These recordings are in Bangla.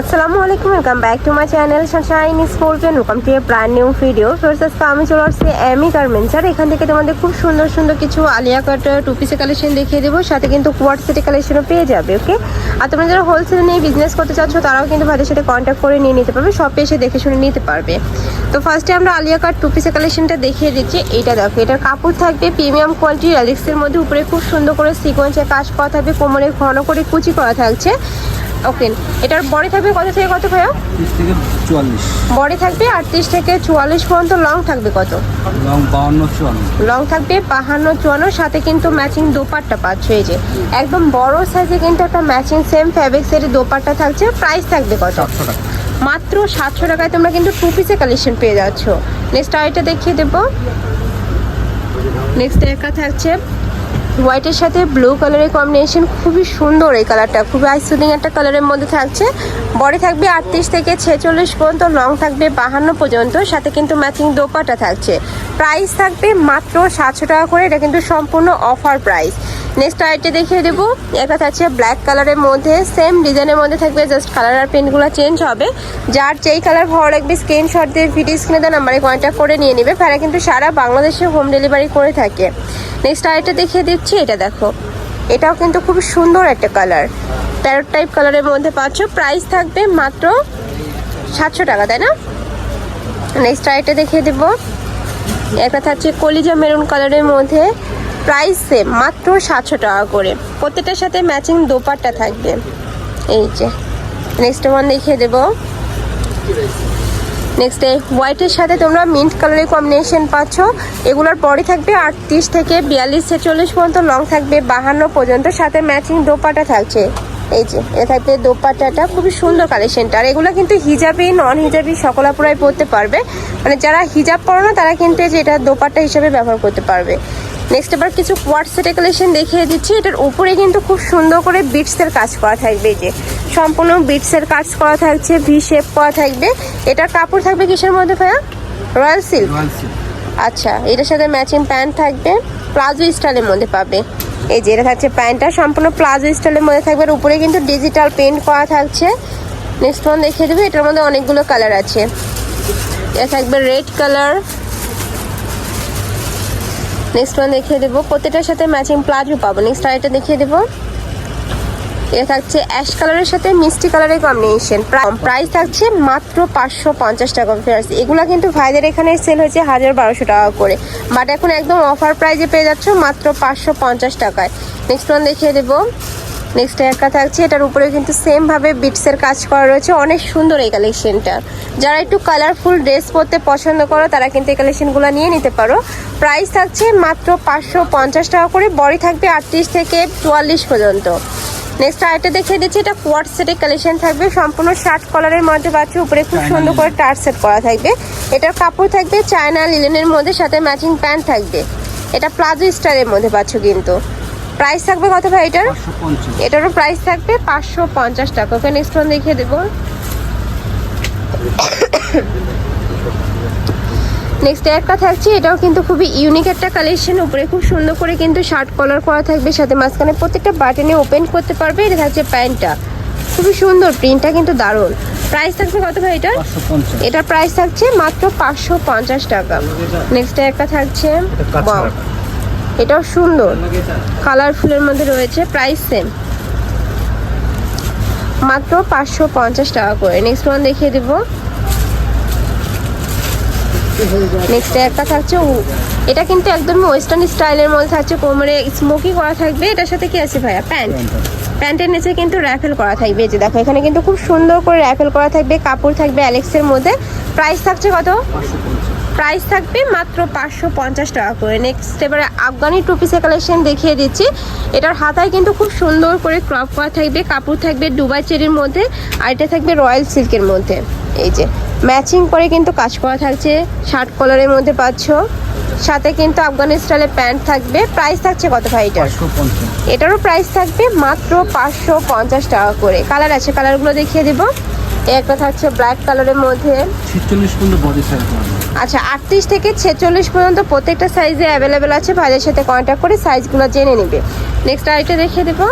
আসসালামু আলাইকুম welcome back to my channel sunshine sports welcome to a brand new video first আজকে আমি চলে আসছি এমি গার্মেন্টস আর এখান থেকে তোমাদের খুব সুন্দর সুন্দর কিছু আলিয়া কাট টু পিসের কালেকশন দেখিয়ে দেবো। সাথে কিন্তু কোয়ার্ট সেটের কালেকশনও পেয়ে যাবে ওকে আর তোমরা যারা হোলসেল নিয়ে বিজনেস করতে চাচ্ছ, তারাও কিন্তু ভাইদের সাথে কন্ট্যাক্ট করে নিয়ে নিতে পারবে শপে এসে দেখে শুনে নিতে পারবে। তো ফার্স্টে আমরা আলিয়া কাট টু কালেকশনটা দেখিয়ে দিচ্ছি। এইটা দেখো, এটার কাপড় থাকবে প্রিমিয়াম কোয়ালিটির অ্যালেক্সের মধ্যে। উপরে খুব সুন্দর করে সিকোয়েন্সের কাজ করা থাকবে, কোমরে ঘন করে কুচি করা থাকছে। ওকে এটার বডি থাকবে কত থেকে কত ভাইয়া? থেকে চুয়াল্লিশ। বডি থাকবে আটত্রিশ থেকে চুয়াল্লিশ পর্যন্ত লং থাকবে কত? এবং বাউন্ন চুয়ান্ন। লং থাকবে বাহান্ন চুয়ান্ন সাথে কিন্তু ম্যাচিং দোপাট্টা পাচ্ছ এই যে। একদম বড় সাইজে কিন্তু একটা ম্যাচিং সেম ফ্যাব্রিক্সের দোপাট্টা থাকছে প্রাইস থাকবে কত? সাতশো টাকা। মাত্র সাতশো টাকায় তোমরা কিন্তু টু পিসের কালেকশন পেয়ে যাচ্ছ। নেক্সট আরেকটা দেখিয়ে দেবো। নেক্সট একটা থাকছে। হোয়াইটের সাথে ব্লু কালারের কম্বিনেশন খুবই সুন্দর এই কালারটা খুবই আইসুদিং একটা কালারের মধ্যে থাকছে। বডি থাকবে আটত্রিশ থেকে ছেচল্লিশ পর্যন্ত লং থাকবে বাহান্ন পর্যন্ত, সাথে কিন্তু ম্যাচিং দোপাটা থাকছে। প্রাইস থাকবে মাত্র সাতশো টাকা করে, এটা কিন্তু সম্পূর্ণ অফার প্রাইস নেক্সট আইটে দেখিয়ে দেবো। এটা থাকছে ব্ল্যাক কালারের মধ্যে সেম ডিজাইনের মধ্যে থাকবে জাস্ট কালার আর পেনগুলো চেঞ্জ হবে। যার যেই কালার ভালো লাগবে স্ক্রিনশট দিয়ে ভিডিও স্ক্রিনে দেওয়া নাম্বারে কন্ট্যাক্ট করে নিয়ে নেবে। তারা কিন্তু সারা বাংলাদেশে হোম ডেলিভারি করে থাকে। নেক্সট আরেকটা দেখিয়ে দিচ্ছি। এটা দেখো। এটাও কিন্তু খুব সুন্দর একটা কালার প্যারট টাইপ কালারের মধ্যে পাচ্ছ। প্রাইস থাকবে মাত্র সাতশো টাকা, তাই না? নেক্সট আরেকটা দেখিয়ে দেবো। একটা থাকছে কলিজা মেরুন কালারের মধ্যে প্রাইস সেম মাত্র সাতশো টাকা করে। প্রত্যেকটার সাথে ম্যাচিং দোপাট্টা থাকবে। এই যে নেক্সট ওয়ান দেখিয়ে দেবো। নেক্সট হোয়াইটের সাথে তোমরা মিন্ট কালারের কম্বিনেশন পাচ্ছ। এগুলোর পরে থাকবে আটত্রিশ থেকে বিয়াল্লিশ ছেচল্লিশ পর্যন্ত লং থাকবে। বাহান্ন পর্যন্ত সাথে ম্যাচিং দোপাটা থাকছে। এই যে, এ থাকবে দোপাট্টাটা খুবই সুন্দর কালেকশনটা আর এগুলো কিন্তু হিজাবি নন হিজাবি সকল সকলাপুরাই পরতে পারবে। মানে যারা হিজাব পরো না, তারা কিন্তু এই যে এটা দোপাট্টা হিসাবে ব্যবহার করতে পারবে। নেক্সট এবার কিছু কোয়ার্ট সেটের কালেকশন দেখিয়ে দিচ্ছি। এটার উপরে কিন্তু খুব সুন্দর করে বিটসের কাজ করা থাকবে যে। সম্পূর্ণ বিটসের কাজ করা থাকছে ভি শেপ করা থাকবে। এটার কাপড় থাকবে কিসের মধ্যে ভাইয়া? রয়্যাল সিল্ক রয়্যাল সিল্ক আচ্ছা এটার সাথে ম্যাচিং প্যান্ট থাকবে। প্লাজো স্টাইলের মধ্যে পাবে। এই যে এটা থাকছে প্যান্টটা সম্পূর্ণ প্লাজো স্টাইলের মধ্যে থাকবে। আর উপরে কিন্তু ডিজিটাল পেন্ট করা থাকছে। নেক্সট ওয়ান দেখিয়ে দেবে। এটার মধ্যে অনেকগুলো কালার আছে। এটা থাকবে রেড কালার নেক্সট ওয়ান দেখিয়ে দেবো। প্রত্যেকটার সাথে ম্যাচিং প্লাজো পাবো। নেক্সট আরেকটা দেখিয়ে দেবো। এটা থাকছে অ্যাশ কালারের সাথে মিষ্টি কালারের কম্বিনেশন প্রাইস থাকছে মাত্র পাঁচশো পঞ্চাশ টাকা ফেরাস এগুলো কিন্তু ভাইদের এখানে সেল হয়েছে হাজার বারোশো টাকা করে। বাট এখন একদম অফার প্রাইজে পেয়ে যাচ্ছ মাত্র পাঁচশো পঞ্চাশ টাকায়। নেক্সট ওয়ান দেখিয়ে দেবো। নেক্সট একটা থাকছে এটার উপরে কিন্তু সেম ভাবে বিটসের কাজ করা রয়েছে। অনেক সুন্দর এই কালেকশনটা যারা একটু কালারফুল ড্রেস পরতে পছন্দ করো তারা কিন্তু এই কালেকশনগুলো নিয়ে নিতে পারো। প্রাইস থাকছে মাত্র পাঁচশো পঞ্চাশ টাকা করে বডি থাকবে আটত্রিশ থেকে চুয়াল্লিশ পর্যন্ত। নেক্সট আরেকটা দেখিয়ে দিচ্ছি এটা কোয়ার্ট সেটের কালেকশন থাকবে। সম্পূর্ণ শার্ট কলারের মধ্যে পাচ্ছ উপরে খুব সুন্দর করে। টার্ট সেট করা থাকবে। এটার কাপড় থাকবে চায়না লিলেনের মধ্যে সাথে ম্যাচিং প্যান্ট থাকবে। এটা প্লাজো স্টাইলের মধ্যে পাচ্ছ কিন্তু। প্রাইস থাকবে কত ভাই এটার? এটারও প্রাইস থাকবে পাঁচশো পঞ্চাশ টাকা। ওকে নেক্সট ওয়ান দেখিয়ে দেবো। নেক্সট একটা থাকছে এটাও কিন্তু খুবই ইউনিক একটা কালেকশন উপরে খুব সুন্দর করে কিন্তু শার্ট কলার করা থাকবে সাথে মাঝখানে প্রত্যেকটা বাটনে ওপেন করতে পারবে। এটা থাকছে প্যান্টটা। খুবই সুন্দর প্রিন্টটা কিন্তু দারুণ। প্রাইস থাকবে কত ভাই এটার? এটার প্রাইস থাকছে মাত্র পাঁচশো পঞ্চাশ টাকা। নেক্সট একটা থাকছে। এটাও সুন্দর। কালারফুলের মধ্যে রয়েছে, প্রাইস সেম মাত্র পাঁচশো পঞ্চাশ টাকা করে। নেক্সট ওয়ান দেখিয়ে দেবো। নেক্সট একটা থাকছে এটা কিন্তু একদমই ওয়েস্টার্ন স্টাইলের মধ্যে থাকছে, কোমরে স্মোকি করা থাকবে। এটার সাথে কি আছে ভাইয়া? প্যান্ট প্যান্টের নিচে কিন্তু র্যাফেল করা থাকবে। যে দেখো, এখানে কিন্তু খুব সুন্দর করে র্যাফেল করা থাকবে। কাপড় থাকবে অ্যালেক্সের মধ্যে। প্রাইস থাকছে কত? প্রাইস থাকবে মাত্র পাঁচশো পঞ্চাশ টাকা করে। নেক্সট এবারে আফগানি টু পিসের কালেকশন দেখিয়ে দিচ্ছি। এটার হাতায় কিন্তু খুব সুন্দর করে ক্রপ করা থাকবে কাপড় থাকবে ডুবাই চেরির মধ্যে আর এটা থাকবে রয়্যাল সিল্কের মধ্যে। এই যে ম্যাচিং করে কিন্তু কাজ করা থাকছে শার্ট কলারের মধ্যে পাচ্ছ। সাথে কিন্তু আফগানি স্টাইলের প্যান্ট থাকবে। প্রাইস থাকছে কত ভাই এটার? এটারও প্রাইস থাকবে মাত্র পাঁচশো পঞ্চাশ টাকা করে। কালার আছে কালারগুলো দেখিয়ে দেবো। একটা থাকছে ব্ল্যাক কালারের মধ্যে। ছিচল্লিশ পর্যন্ত বডি সাইজ আচ্ছা আটত্রিশ থেকে ছেচল্লিশ পর্যন্ত প্রত্যেকটা সাইজে অ্যাভেলেবেল আছে ভাইদের সাথে কন্ট্যাক্ট করে সাইজগুলো জেনে নেবে। নেক্সট আরেকটা দেখিয়ে দেবো।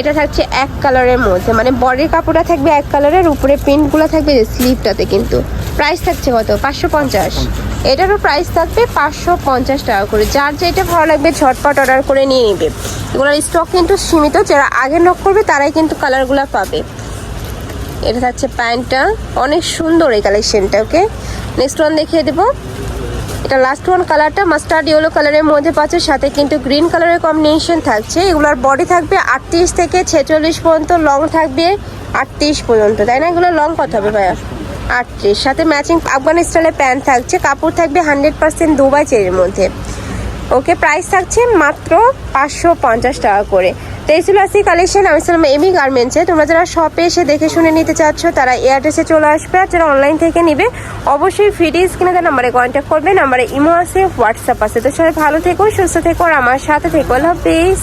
এটা থাকছে এক কালারের মধ্যে মানে বডির কাপড়টা থাকবে এক কালারের উপরে প্রিন্টগুলো থাকবে যে স্লিভটাতে কিন্তু। প্রাইস থাকছে কত? পাঁচশো পঞ্চাশ। এটারও প্রাইস থাকবে পাঁচশো পঞ্চাশ টাকা করে। যার যেটা ভালো লাগবে ঝটপট অর্ডার করে নিয়ে নিবে। এগুলোর স্টক কিন্তু সীমিত, যারা আগে নক করবে তারাই কিন্তু কালারগুলো পাবে। এটা থাকছে প্যান্টটা। অনেক সুন্দর এই কালেকশনটা ওকে নেক্সট ওয়ান দেখিয়ে দেবো। এটা লাস্ট ওয়ান কালারটা মাস্টার্ড ইয়েলো কালারের মধ্যে পাচ্ছে, সাথে কিন্তু গ্রিন কালারের কম্বিনেশন থাকছে। এগুলোর বডি থাকবে আটত্রিশ থেকে ছেচল্লিশ পর্যন্ত লং থাকবে আটত্রিশ পর্যন্ত। তাই না? এগুলো লং কত হবে ভাইয়া। আটত্রিশ সাথে ম্যাচিং আফগান স্টাইলের প্যান্ট থাকছে, কাপড় থাকবে হান্ড্রেড পার্সেন্ট দুবাই মধ্যে। ওকে প্রাইস থাকছে মাত্র পাঁচশো পঞ্চাশ টাকা করে। তো এই ছিল কালেকশন আমি ছিলাম এমি গার্মেন্টসে তোমরা যারা শপে এসে দেখে শুনে নিতে চাচ্ছ, তারা এয়ারটেসে চলে আসবে। আর যারা অনলাইন থেকে নিবে, অবশ্যই ফিডি স্ক্রিনে তার নাম্বারে কন্ট্যাক্ট করবে। নাম্বারে ইমো আছে হোয়াটসঅ্যাপ আছে। তো সবাই ভালো থেকো, সুস্থ থেকো, আর আমার সাথে থেকো। আল্লাহ হাফিজ।